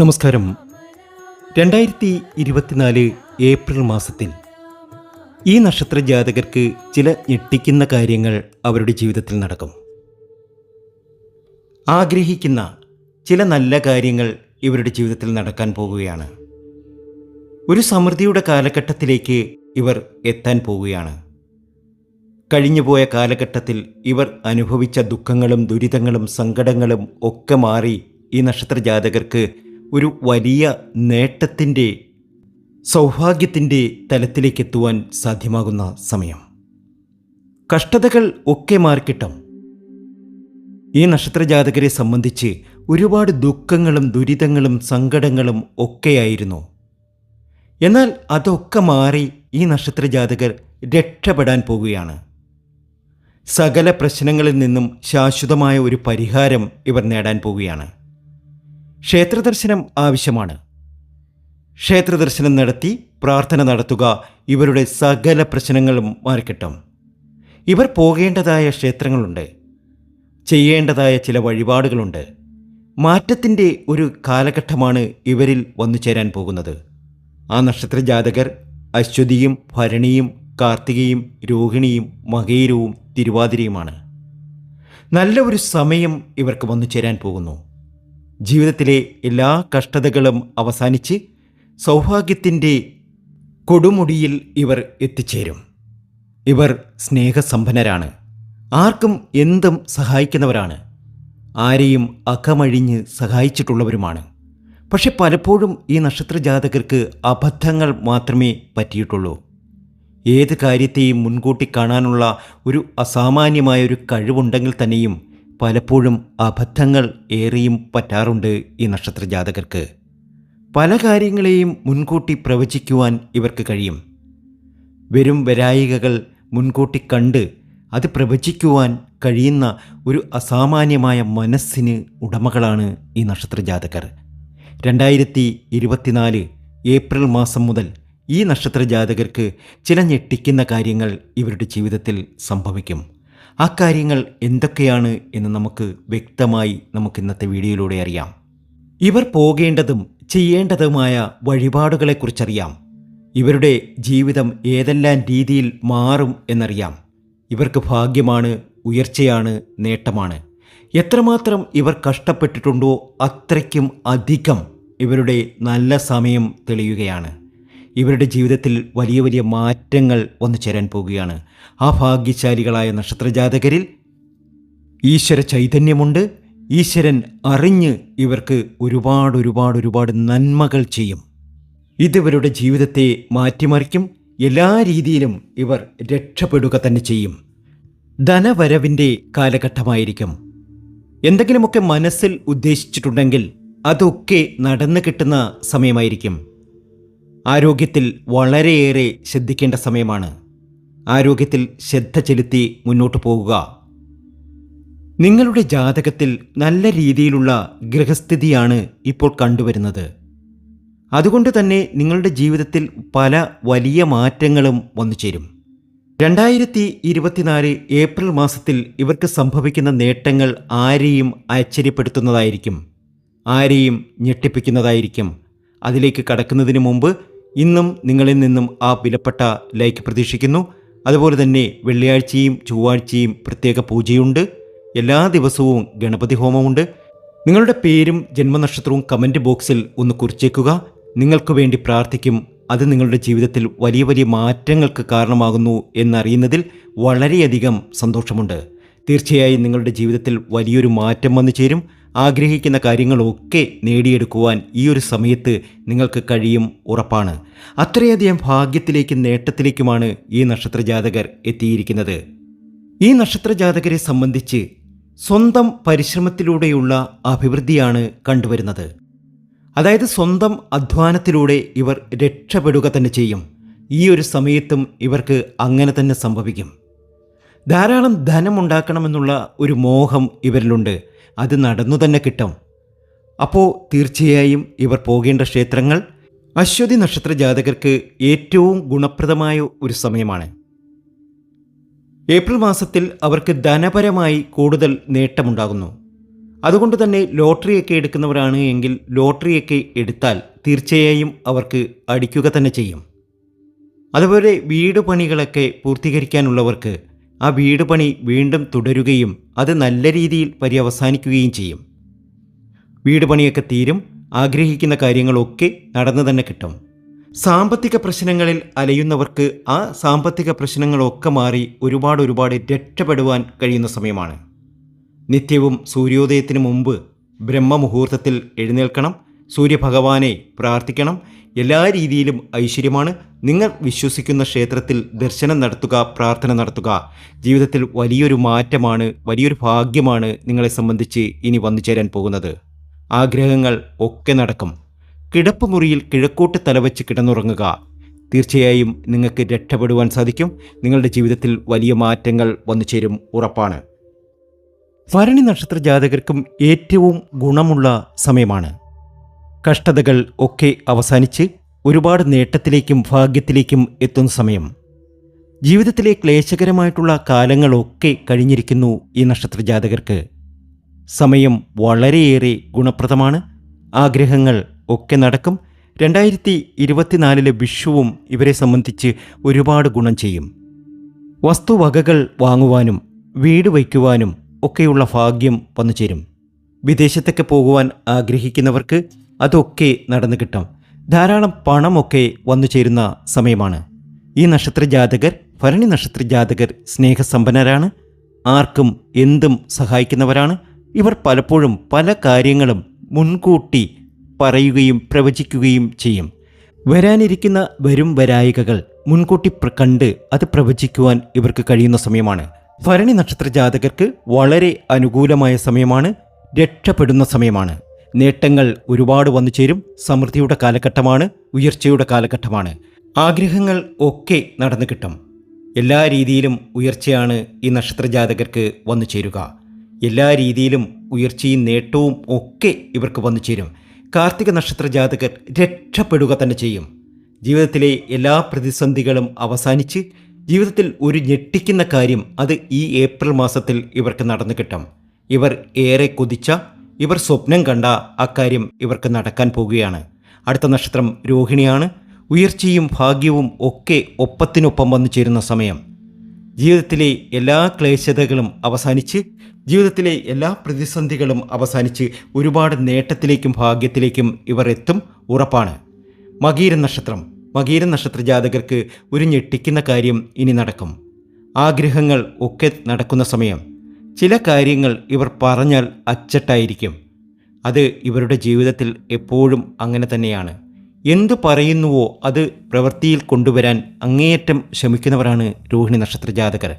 നമസ്കാരം. രണ്ടായിരത്തി ഇരുപത്തിനാല് ഏപ്രിൽ മാസത്തിൽ ഈ നക്ഷത്ര ജാതകർക്ക് ചില ഞെട്ടിക്കുന്ന കാര്യങ്ങൾ അവരുടെ ജീവിതത്തിൽ നടക്കും. ആഗ്രഹിക്കുന്ന ചില നല്ല കാര്യങ്ങൾ ഇവരുടെ ജീവിതത്തിൽ നടക്കാൻ പോവുകയാണ്. ഒരു സമൃദ്ധിയുടെ കാലഘട്ടത്തിലേക്ക് ഇവർ എത്താൻ പോവുകയാണ്. കഴിഞ്ഞുപോയ കാലഘട്ടത്തിൽ ഇവർ അനുഭവിച്ച ദുഃഖങ്ങളും ദുരിതങ്ങളും സങ്കടങ്ങളും ഒക്കെ മാറി ഈ നക്ഷത്ര ജാതകർക്ക് ഒരു വലിയ നേട്ടത്തിന്റെ സൗഭാഗ്യത്തിന്റെ തലത്തിലേക്ക് എത്തുവാൻ സാധ്യമാകുന്ന സമയം. കഷ്ടതകൾ ഒക്കെ മാർക്കിട്ടും ഈ നക്ഷത്ര ജാതകരെ സംബന്ധിച്ച് ഒരുപാട് ദുഃഖങ്ങളും ദുരിതങ്ങളും സങ്കടങ്ങളും ഒക്കെയായിരുന്നു. എന്നാൽ അതൊക്കെ മാറി ഈ നക്ഷത്ര ജാതകർ രക്ഷപ്പെടാൻ പോകുകയാണ് സകല പ്രശ്നങ്ങളിൽ നിന്നും ശാശ്വതമായ ഒരു പരിഹാരം ഇവർ നേടാൻ പോവുകയാണ്. ക്ഷേത്രദർശനം ആവശ്യമാണ്. ക്ഷേത്രദർശനം നടത്തി പ്രാർത്ഥന നടത്തുക ഇവരുടെ സകല പ്രശ്നങ്ങളും മാറിക്കിട്ടും. ഇവർ പോകേണ്ടതായ ക്ഷേത്രങ്ങളുണ്ട്. ചെയ്യേണ്ടതായ ചില വഴിപാടുകളുണ്ട്. മാറ്റത്തിന്റെ ഒരു കാലഘട്ടമാണ് ഇവരിൽ വന്നു ചേരാൻ പോകുന്നത്. ആ നക്ഷത്ര ജാതകർ അശ്വതിയും ഭരണിയും കാർത്തികയും രോഹിണിയും മകേരവും തിരുവാതിരയുമാണ്. നല്ല ഒരു സമയം ഇവർക്ക് വന്നു ചേരാൻ പോകുന്നു. ജീവിതത്തിലെ എല്ലാ കഷ്ടതകളും അവസാനിച്ച് സൗഭാഗ്യത്തിന്റെ കൊടുമുടിയിൽ ഇവർ എത്തിച്ചേരും. ഇവർ സ്നേഹസമ്പന്നരാണ്. ആർക്കും എന്തും സഹായിക്കുന്നവരാണ്. ആരെയും അകമഴിഞ്ഞ് സഹായിച്ചിട്ടുള്ളവരുമാണ്. പക്ഷെ പലപ്പോഴും ഈ നക്ഷത്ര ജാതകർക്ക് അബദ്ധങ്ങൾ മാത്രമേ പറ്റിയിട്ടുള്ളൂ. ഏത് കാര്യത്തെയും മുൻകൂട്ടി കാണാനുള്ള ഒരു അസാമാന്യമായ ഒരു കഴിവുണ്ടെങ്കിൽ തന്നെയും പലപ്പോഴും അബദ്ധങ്ങൾ ഏറെയും പറ്റാറുണ്ട് ഈ നക്ഷത്ര ജാതകർക്ക് പല കാര്യങ്ങളെയും മുൻകൂട്ടി പ്രവചിക്കുവാൻ ഇവർക്ക് കഴിയും. വരും വരായികകൾ മുൻകൂട്ടി കണ്ട് അത് പ്രവചിക്കുവാൻ കഴിയുന്ന ഒരു അസാമാന്യമായ മനസ്സിന് ഉടമകളാണ് ഈ നക്ഷത്ര ജാതകർ രണ്ടായിരത്തി ഇരുപത്തിനാല് ഏപ്രിൽ മാസം മുതൽ ഈ നക്ഷത്ര ജാതകർക്ക് ചില ഞെട്ടിക്കുന്ന കാര്യങ്ങൾ ഇവരുടെ ജീവിതത്തിൽ സംഭവിക്കും. ആ കാര്യങ്ങൾ എന്തൊക്കെയാണ് എന്ന് നമുക്ക് വ്യക്തമായി നമുക്ക് ഇന്നത്തെ വീഡിയോയിലൂടെ അറിയാം. ഇവർ പോകേണ്ടതും ചെയ്യേണ്ടതുമായ വഴിപാടുകളെക്കുറിച്ചറിയാം. ഇവരുടെ ജീവിതം ഏതെല്ലാം രീതിയിൽ മാറും എന്നറിയാം. ഇവർക്ക് ഭാഗ്യമാണ് ഉയർച്ചയാണ് നേട്ടമാണ്. എത്രമാത്രം ഇവർ കഷ്ടപ്പെട്ടിട്ടുണ്ടോ അത്രയ്ക്കും അധികം ഇവരുടെ നല്ല സമയം തെളിയുകയാണ്. ഇവരുടെ ജീവിതത്തിൽ വലിയ വലിയ മാറ്റങ്ങൾ വന്നു ചേരാൻ പോവുകയാണ്. ആ ഭാഗ്യശാലികളായ നക്ഷത്രജാതകരിൽ ഈശ്വര ചൈതന്യമുണ്ട്. ഈശ്വരൻ അറിഞ്ഞ് ഇവർക്ക് ഒരുപാട് ഒരുപാട് ഒരുപാട് നന്മകൾ ചെയ്യും. ഇതിവരുടെ ജീവിതത്തെ മാറ്റിമറിക്കും. എല്ലാ രീതിയിലും ഇവർ രക്ഷപ്പെടുക തന്നെ ചെയ്യും. ധനവരവിന്റെ കാലഘട്ടമായിരിക്കും. എന്തെങ്കിലുമൊക്കെ മനസ്സിൽ ഉദ്ദേശിച്ചിട്ടുണ്ടെങ്കിൽ അതൊക്കെ നടന്നു കിട്ടുന്ന സമയമായിരിക്കും. ആരോഗ്യത്തിൽ വളരെയേറെ ശ്രദ്ധിക്കേണ്ട സമയമാണ്. ആരോഗ്യത്തിൽ ശ്രദ്ധ ചെലുത്തി മുന്നോട്ട് പോകുക. നിങ്ങളുടെ ജാതകത്തിൽ നല്ല രീതിയിലുള്ള ഗ്രഹസ്ഥിതിയാണ് ഇപ്പോൾ കണ്ടുവരുന്നത്. അതുകൊണ്ട് തന്നെ നിങ്ങളുടെ ജീവിതത്തിൽ പല വലിയ മാറ്റങ്ങളും വന്നു ചേരും. രണ്ടായിരത്തി ഇരുപത്തിനാല് ഏപ്രിൽ മാസത്തിൽ ഇവർക്ക് സംഭവിക്കുന്ന നേട്ടങ്ങൾ ആരെയും ആശ്ചര്യപ്പെടുത്തുന്നതായിരിക്കും. ആരെയും ഞെട്ടിപ്പിക്കുന്നതായിരിക്കും. അതിലേക്ക് കടക്കുന്നതിന് മുമ്പ് ഇന്നും നിങ്ങളിൽ നിന്നും ആ വിലപ്പെട്ട ലൈക്ക് പ്രതീക്ഷിക്കുന്നു. അതുപോലെ തന്നെ വെള്ളിയാഴ്ചയും ചൊവ്വാഴ്ചയും പ്രത്യേക പൂജയുണ്ട്. എല്ലാ ദിവസവും ഗണപതി ഹോമമുണ്ട്. നിങ്ങളുടെ പേരും ജന്മനക്ഷത്രവും കമന്റ് ബോക്സിൽ ഒന്ന് കുറിച്ചേക്കുക. നിങ്ങൾക്ക് വേണ്ടി പ്രാർത്ഥിക്കും. അത് നിങ്ങളുടെ ജീവിതത്തിൽ വലിയ വലിയ മാറ്റങ്ങൾക്ക് കാരണമാകുന്നു എന്നറിയുന്നതിൽ വളരെയധികം സന്തോഷമുണ്ട്. തീർച്ചയായും നിങ്ങളുടെ ജീവിതത്തിൽ വലിയൊരു മാറ്റം വന്നു ചേരും. ആഗ്രഹിക്കുന്ന കാര്യങ്ങളൊക്കെ നേടിയെടുക്കുവാൻ ഈ ഒരു സമയത്ത് നിങ്ങൾക്ക് കഴിയും ഉറപ്പാണ്. അത്രയധികം ഭാഗ്യത്തിലേക്കും നേട്ടത്തിലേക്കുമാണ് ഈ നക്ഷത്ര ജാതകർ എത്തിയിരിക്കുന്നത്. ഈ നക്ഷത്ര ജാതകരെ സംബന്ധിച്ച് സ്വന്തം പരിശ്രമത്തിലൂടെയുള്ള അഭിവൃദ്ധിയാണ് കണ്ടുവരുന്നത്. അതായത് സ്വന്തം അധ്വാനത്തിലൂടെ ഇവർ രക്ഷപ്പെടുക തന്നെ ചെയ്യും. ഈ ഒരു സമയത്തും ഇവർക്ക് അങ്ങനെ തന്നെ സംഭവിക്കും. ധാരാളം ധനമുണ്ടാക്കണമെന്നുള്ള ഒരു മോഹം ഇവരിലുണ്ട്. അത് നടന്നു തന്നെ കിട്ടും. അപ്പോൾ തീർച്ചയായും ഇവർ പോകേണ്ട ക്ഷേത്രങ്ങൾ അശ്വതി നക്ഷത്ര ജാതകർക്ക് ഏറ്റവും ഗുണപ്രദമായ ഒരു സമയമാണ്. ഏപ്രിൽ മാസത്തിൽ അവർക്ക് ധനപരമായി കൂടുതൽ നേട്ടമുണ്ടാകുന്നു. അതുകൊണ്ട് തന്നെ ലോട്ടറിയൊക്കെ എടുക്കുന്നവരാണ് എങ്കിൽ ലോട്ടറിയൊക്കെ എടുത്താൽ തീർച്ചയായും അവർക്ക് അടിക്കുക തന്നെ ചെയ്യും. അതുപോലെ വീട് പണികളൊക്കെ പൂർത്തീകരിക്കാനുള്ളവർക്ക് ആ വീട് പണി വീണ്ടും തുടരുകയും അത് നല്ല രീതിയിൽ പര്യവസാനിക്കുകയും ചെയ്യും. വീട് പണിയൊക്കെ തീരും ആഗ്രഹിക്കുന്ന കാര്യങ്ങളൊക്കെ നടന്നു തന്നെ കിട്ടും. സാമ്പത്തിക പ്രശ്നങ്ങളിൽ അലയുന്നവർക്ക് ആ സാമ്പത്തിക പ്രശ്നങ്ങളൊക്കെ മാറി ഒരുപാട് ഒരുപാട് രക്ഷപ്പെടുവാൻ കഴിയുന്ന സമയമാണ്. നിത്യവും സൂര്യോദയത്തിന് മുമ്പ് ബ്രഹ്മമുഹൂർത്തത്തിൽ എഴുന്നേൽക്കണം സൂര്യഭഗവാനെ പ്രാർത്ഥിക്കണം. എല്ലാ രീതിയിലും ഐശ്വര്യമാണ്. നിങ്ങൾ വിശ്വസിക്കുന്ന ക്ഷേത്രത്തിൽ ദർശനം നടത്തുക പ്രാർത്ഥന നടത്തുക. ജീവിതത്തിൽ വലിയൊരു മാറ്റമാണ് വലിയൊരു ഭാഗ്യമാണ് നിങ്ങളെ സംബന്ധിച്ച് ഇനി വന്നു ചേരാൻ പോകുന്നത്. ആഗ്രഹങ്ങൾ ഒക്കെ നടക്കും. കിടപ്പ് മുറിയിൽ കിഴക്കോട്ട് തലവച്ച് കിടന്നുറങ്ങുക. തീർച്ചയായും നിങ്ങൾക്ക് രക്ഷപ്പെടുവാൻ സാധിക്കും. നിങ്ങളുടെ ജീവിതത്തിൽ വലിയ മാറ്റങ്ങൾ വന്നു ചേരും ഉറപ്പാണ്. ഭരണി നക്ഷത്ര ജാതകർക്കും ഏറ്റവും ഗുണമുള്ള സമയമാണ്. കഷ്ടതകൾ ഒക്കെ അവസാനിച്ച് ഒരുപാട് നേട്ടത്തിലേക്കും ഭാഗ്യത്തിലേക്കും എത്തുന്ന സമയം. ജീവിതത്തിലെ ക്ലേശകരമായിട്ടുള്ള കാലങ്ങളൊക്കെ കഴിഞ്ഞിരിക്കുന്നു ഈ നക്ഷത്ര ജാതകർക്ക് സമയം വളരെയേറെ ഗുണപ്രദമാണ്. ആഗ്രഹങ്ങൾ ഒക്കെ നടക്കും. രണ്ടായിരത്തി ഇരുപത്തിനാലിലെ വിഷുവും ഇവരെ സംബന്ധിച്ച് ഒരുപാട് ഗുണം ചെയ്യും. വസ്തുവകകൾ വാങ്ങുവാനും വീട് വയ്ക്കുവാനും ഒക്കെയുള്ള ഭാഗ്യം വന്നു ചേരും വിദേശത്തൊക്കെ പോകുവാൻ ആഗ്രഹിക്കുന്നവർക്ക് അതൊക്കെ നടന്നു കിട്ടും. ധാരാളം പണമൊക്കെ വന്നു ചേരുന്ന സമയമാണ്. ഈ നക്ഷത്ര ജാതകർ ഭരണി നക്ഷത്ര ജാതകർ സ്നേഹസമ്പന്നരാണ്. ആർക്കും എന്തും സഹായിക്കുന്നവരാണ്. ഇവർ പലപ്പോഴും പല കാര്യങ്ങളും മുൻകൂട്ടി പറയുകയും പ്രവചിക്കുകയും ചെയ്യും. വരാനിരിക്കുന്ന വരും വരായികകൾ മുൻകൂട്ടി കണ്ട് അത് പ്രവചിക്കുവാൻ ഇവർക്ക് കഴിയുന്ന സമയമാണ്. ഭരണി നക്ഷത്ര ജാതകർക്ക് വളരെ അനുകൂലമായ സമയമാണ്. രക്ഷപ്പെടുന്ന സമയമാണ്. നേട്ടങ്ങൾ ഒരുപാട് വന്നു ചേരും. സമൃദ്ധിയുടെ കാലഘട്ടമാണ് ഉയർച്ചയുടെ കാലഘട്ടമാണ്. ആഗ്രഹങ്ങൾ ഒക്കെ നടന്നു കിട്ടും. എല്ലാ രീതിയിലും ഉയർച്ചയാണ് ഈ നക്ഷത്ര ജാതകർക്ക് വന്നു ചേരുക. എല്ലാ രീതിയിലും ഉയർച്ചയും നേട്ടവും ഒക്കെ ഇവർക്ക് വന്നു ചേരും. കാർത്തിക നക്ഷത്ര ജാതകർ രക്ഷപ്പെടുക തന്നെ ചെയ്യും. ജീവിതത്തിലെ എല്ലാ പ്രതിസന്ധികളും അവസാനിച്ച് ജീവിതത്തിൽ ഒരു ഞെട്ടിക്കുന്ന കാര്യം അത് ഈ ഏപ്രിൽ മാസത്തിൽ ഇവർക്ക് നടന്നു കിട്ടും. ഇവർ ഏറെ കൊതിച്ച ഇവർ സ്വപ്നം കണ്ട അക്കാര്യം ഇവർക്ക് നടക്കാൻ പോകുകയാണ്. അടുത്ത നക്ഷത്രം രോഹിണിയാണ്. ഉയർച്ചയും ഭാഗ്യവും ഒക്കെ ഒപ്പത്തിനൊപ്പം വന്നു ചേരുന്ന സമയം. ജീവിതത്തിലെ എല്ലാ ക്ലേശതകളും അവസാനിച്ച് ജീവിതത്തിലെ എല്ലാ പ്രതിസന്ധികളും അവസാനിച്ച് ഒരുപാട് നേട്ടത്തിലേക്കും ഭാഗ്യത്തിലേക്കും ഇവർ എത്തും ഉറപ്പാണ്. മകീര നക്ഷത്രം. മകീര നക്ഷത്ര ജാതകർക്ക് ഒരു ഞെട്ടിക്കുന്ന കാര്യം ഇനി നടക്കും. ആഗ്രഹങ്ങൾ ഒക്കെ നടക്കുന്ന സമയം. ചില കാര്യങ്ങൾ ഇവർ പറഞ്ഞാൽ അച്ചട്ടായിരിക്കും. അത് ഇവരുടെ ജീവിതത്തിൽ എപ്പോഴും അങ്ങനെ തന്നെയാണ്. എന്തു പറയുന്നുവോ അത് പ്രവൃത്തിയിൽ കൊണ്ടുവരാൻ അങ്ങേയറ്റം ശ്രമിക്കുന്നവരാണ് രോഹിണി നക്ഷത്ര ജാതകർ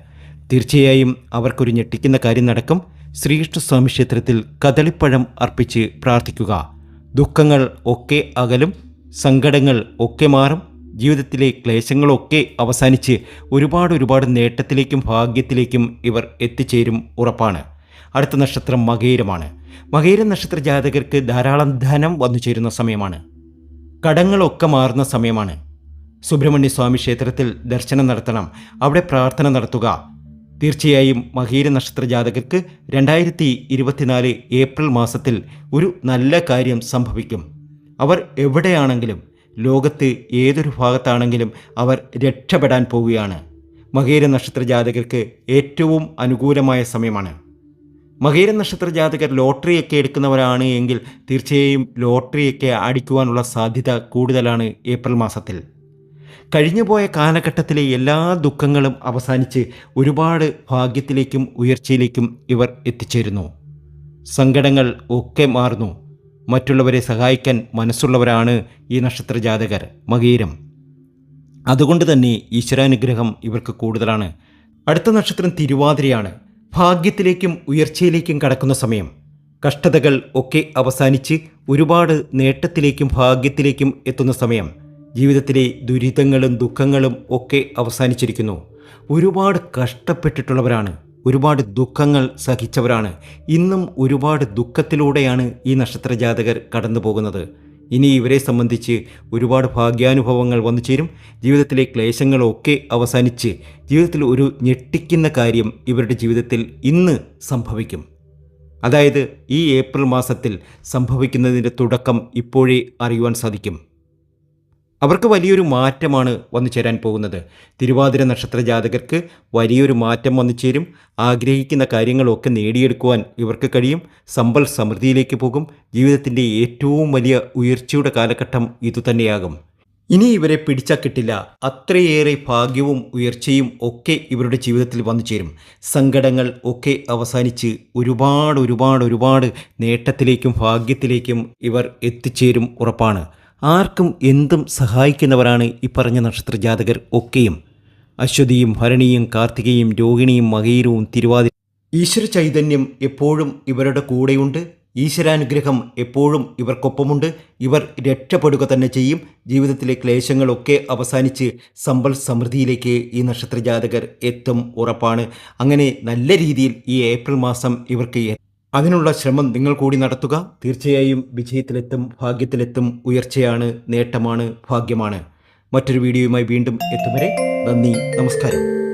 തീർച്ചയായും അവർക്കൊരു ഞെട്ടിക്കുന്ന കാര്യം നടക്കും. ശ്രീകൃഷ്ണസ്വാമി ക്ഷേത്രത്തിൽ കദളിപ്പഴം അർപ്പിച്ച് പ്രാർത്ഥിക്കുക. ദുഃഖങ്ങൾ ഒക്കെ അകലും സങ്കടങ്ങൾ ഒക്കെ മാറും. ജീവിതത്തിലെ ക്ലേശങ്ങളൊക്കെ അവസാനിച്ച് ഒരുപാട് ഒരുപാട് നേട്ടത്തിലേക്കും ഭാഗ്യത്തിലേക്കും ഇവർ എത്തിച്ചേരും ഉറപ്പാണ്. അടുത്ത നക്ഷത്രം മകേരമാണ്. മകേര നക്ഷത്ര ജാതകർക്ക് ധാരാളം ധനം വന്നു ചേരുന്ന സമയമാണ്. കടങ്ങളൊക്കെ മാറുന്ന സമയമാണ്. സുബ്രഹ്മണ്യ സ്വാമി ക്ഷേത്രത്തിൽ ദർശനം നടത്തണം. അവിടെ പ്രാർത്ഥന നടത്തുക. തീർച്ചയായും മകീര നക്ഷത്ര ജാതകർക്ക് രണ്ടായിരത്തി ഇരുപത്തിനാല് ഏപ്രിൽ മാസത്തിൽ ഒരു നല്ല കാര്യം സംഭവിക്കും. അവർ എവിടെയാണെങ്കിലും ലോകത്ത് ഏതൊരു ഭാഗത്താണെങ്കിലും അവർ രക്ഷപ്പെടാൻ പോവുകയാണ്. മകേര നക്ഷത്ര ജാതകർക്ക് ഏറ്റവും അനുകൂലമായ സമയമാണ്. മകേര നക്ഷത്ര ജാതകർ ലോട്ടറിയൊക്കെ എടുക്കുന്നവരാണ് എങ്കിൽ തീർച്ചയായും ലോട്ടറിയൊക്കെ അടിക്കുവാനുള്ള സാധ്യത കൂടുതലാണ് ഏപ്രിൽ മാസത്തിൽ. കഴിഞ്ഞുപോയ കാലഘട്ടത്തിലെ എല്ലാ ദുഃഖങ്ങളും അവസാനിച്ച് ഒരുപാട് ഭാഗ്യത്തിലേക്കും ഉയർച്ചയിലേക്കും ഇവർ എത്തിച്ചേരുന്നു. സങ്കടങ്ങൾ ഒക്കെ മാറുന്നു. മറ്റുള്ളവരെ സഹായിക്കാൻ മനസ്സുള്ളവരാണ് ഈ നക്ഷത്ര ജാതകർ മകീരം. അതുകൊണ്ട് തന്നെ ഈശ്വരാനുഗ്രഹം ഇവർക്ക് കൂടുതലാണ്. അടുത്ത നക്ഷത്രം തിരുവാതിരയാണ്. ഭാഗ്യത്തിലേക്കും ഉയർച്ചയിലേക്കും കടക്കുന്ന സമയം. കഷ്ടതകൾ ഒക്കെ അവസാനിച്ച് ഒരുപാട് നേട്ടത്തിലേക്കും ഭാഗ്യത്തിലേക്കും എത്തുന്ന സമയം. ജീവിതത്തിലെ ദുരിതങ്ങളും ദുഃഖങ്ങളും ഒക്കെ അവസാനിച്ചിരിക്കുന്നു. ഒരുപാട് കഷ്ടപ്പെട്ടിട്ടുള്ളവരാണ്. ഒരുപാട് ദുഃഖങ്ങൾ സഹിച്ചവരാണ്. ഇന്നും ഒരുപാട് ദുഃഖത്തിലൂടെയാണ് ഈ നക്ഷത്ര ജാതകർ കടന്നു പോകുന്നത് ഇനി ഇവരെ സംബന്ധിച്ച് ഒരുപാട് ഭാഗ്യാനുഭവങ്ങൾ വന്നു ചേരും. ജീവിതത്തിലെ ക്ലേശങ്ങളൊക്കെ അവസാനിച്ച് ജീവിതത്തിൽ ഒരു ഞെട്ടിക്കുന്ന കാര്യം ഇവരുടെ ജീവിതത്തിൽ ഇന്ന് സംഭവിക്കും. അതായത് ഈ ഏപ്രിൽ മാസത്തിൽ സംഭവിക്കുന്നതിന്റെ തുടക്കം ഇപ്പോഴേ അറിയുവാൻ സാധിക്കും. അവർക്ക് വലിയൊരു മാറ്റമാണ് വന്നു ചേരാൻ പോകുന്നത്. തിരുവാതിര നക്ഷത്ര ജാതകർക്ക് വലിയൊരു മാറ്റം വന്നു ചേരും. ആഗ്രഹിക്കുന്ന കാര്യങ്ങളൊക്കെ നേടിയെടുക്കുവാൻ ഇവർക്ക് കഴിയും. സമ്പൽ സമൃദ്ധിയിലേക്ക് പോകും. ജീവിതത്തിന്റെ ഏറ്റവും വലിയ ഉയർച്ചയുടെ കാലഘട്ടം ഇതുതന്നെയാകും ഇനി ഇവരെ പിടിച്ചാൽ കിട്ടില്ല. അത്രയേറെ ഭാഗ്യവും ഉയർച്ചയും ഒക്കെ ഇവരുടെ ജീവിതത്തിൽ വന്നു ചേരും. സങ്കടങ്ങൾ ഒക്കെ അവസാനിച്ച് ഒരുപാട് ഒരുപാട് ഒരുപാട് നേട്ടത്തിലേക്കും ഭാഗ്യത്തിലേക്കും ഇവർ എത്തിച്ചേരും ഉറപ്പാണ്. ആർക്കും എന്തും സഹായിക്കുന്നവരാണ് ഈ പറഞ്ഞ നക്ഷത്ര ജാതകർ ഒക്കെയും. അശ്വതിയും ഭരണിയും കാർത്തികയും രോഹിണിയും മകയിരവും തിരുവാതിര ഈശ്വര ചൈതന്യം എപ്പോഴും ഇവരുടെ കൂടെയുണ്ട്. ഈശ്വരാനുഗ്രഹം എപ്പോഴും ഇവർക്കൊപ്പമുണ്ട്. ഇവർ രക്ഷപ്പെടുക തന്നെ ചെയ്യും. ജീവിതത്തിലെ ക്ലേശങ്ങളൊക്കെ അവസാനിച്ച് സമ്പൽ സമൃദ്ധിയിലേക്ക് ഈ നക്ഷത്ര ജാതകർ എത്തും ഉറപ്പാണ്. അങ്ങനെ നല്ല രീതിയിൽ ഈ ഏപ്രിൽ മാസം ഇവർക്ക് അതിനുള്ള ശ്രമം നിങ്ങൾ കൂടി നടത്തുക. തീർച്ചയായും വിജയത്തിലെത്തും ഭാഗ്യത്തിലെത്തും ഉയർച്ചയാണ് നേട്ടമാണ് ഭാഗ്യമാണ്. മറ്റൊരു വീഡിയോയുമായി വീണ്ടും എത്തും വരെ നന്ദി നമസ്കാരം.